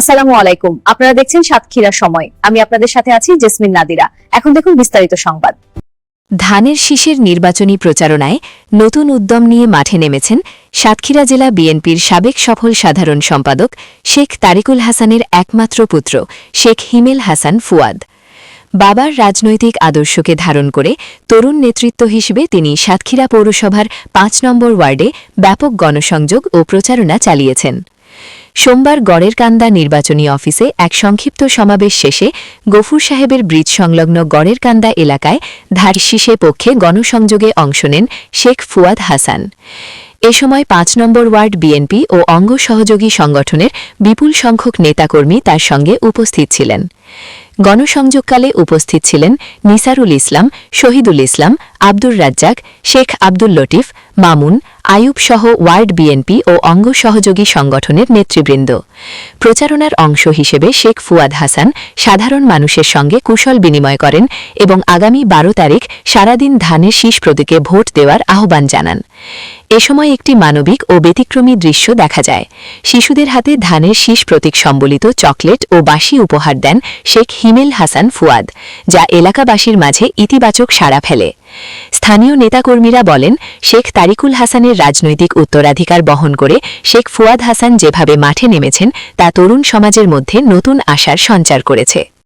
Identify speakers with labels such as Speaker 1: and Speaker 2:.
Speaker 1: আসসালামু আলাইকুম। আপনারা দেখছেন সাতক্ষীরা সময়। আমি আপনাদের সাথে আছি জেসমিন নাদিরা। এখন দেখুন বিস্তারিত সংবাদ।
Speaker 2: ধানের শীষের নির্বাচনী প্রচারণায় নতুন উদ্যম নিয়ে মাঠে নেমেছেন সাতক্ষীরা জেলা বিএনপির সাবেক সফল সাধারণ সম্পাদক শেখ তারিকুল হাসানের একমাত্র পুত্র, শেখ হিমেল হাসান ফুয়াদ। বাবার রাজনৈতিক আদর্শকে ধারণ করে তরুণ নেতৃত্ব হিসেবে তিনি সাতক্ষীরা পৌরসভার পাঁচ নম্বর ওয়ার্ডে ব্যাপক গণসংযোগ ও প্রচারণা চালিয়েছেন। সোমবার গড়ের কান্দা নির্বাচনী অফিসে এক সংক্ষিপ্ত সমাবেশ শেষে গফুর সাহেবের ব্রিজ সংলগ্ন গড়ের কান্দা এলাকায় ধারশিসে পক্ষে গণসংযোগে অংশ নেন শেখ ফুয়াদ হাসান। এ সময় পাঁচ নম্বর ওয়ার্ড বিএনপি ও অঙ্গ সহযোগী সংগঠনের বিপুল সংখ্যক নেতাকর্মী তার সঙ্গে উপস্থিত ছিলেন। গণসংযোগকালে উপস্থিত ছিলেন নিসারুল ইসলাম, শহীদুল ইসলাম, আব্দুর রাজ্জাক, শেখ আব্দুল লটিফ মামুন আয়ুব সহ ওয়ার্ড বিএনপি ও অঙ্গ সহযোগী সংগঠনের নেতৃবৃন্দ। প্রচারণার অংশ হিসেবে শেখ ফুয়াদ হাসান সাধারণ মানুষের সঙ্গে কুশল বিনিময় করেন এবং আগামী বারো তারিখ সারাদিন ধানের শীষ প্রতীকে ভোট দেওয়ার আহ্বান জানান। এ সময় একটি মানবিক ও ব্যতিক্রমী দৃশ্য দেখা যায়। শিশুদের হাতে ধানের শীষ প্রতীক সম্বলিত চকলেট ও বাসি উপহার দেন শেখ হিমেল হাসান ফুয়াদ, যা এলাকাবাসীর মাঝে ইতিবাচক সাড়া ফেলে। স্থানীয় নেতাকর্মীরা বলেন, শেখ তারিকুল হাসানের রাজনৈতিক উত্তরাধিকার বহন করে শেখ ফুয়াদ হাসান যেভাবে মাঠে নেমেছেন, তা তরুণ সমাজের মধ্যে নতুন আশার সঞ্চার করেছে।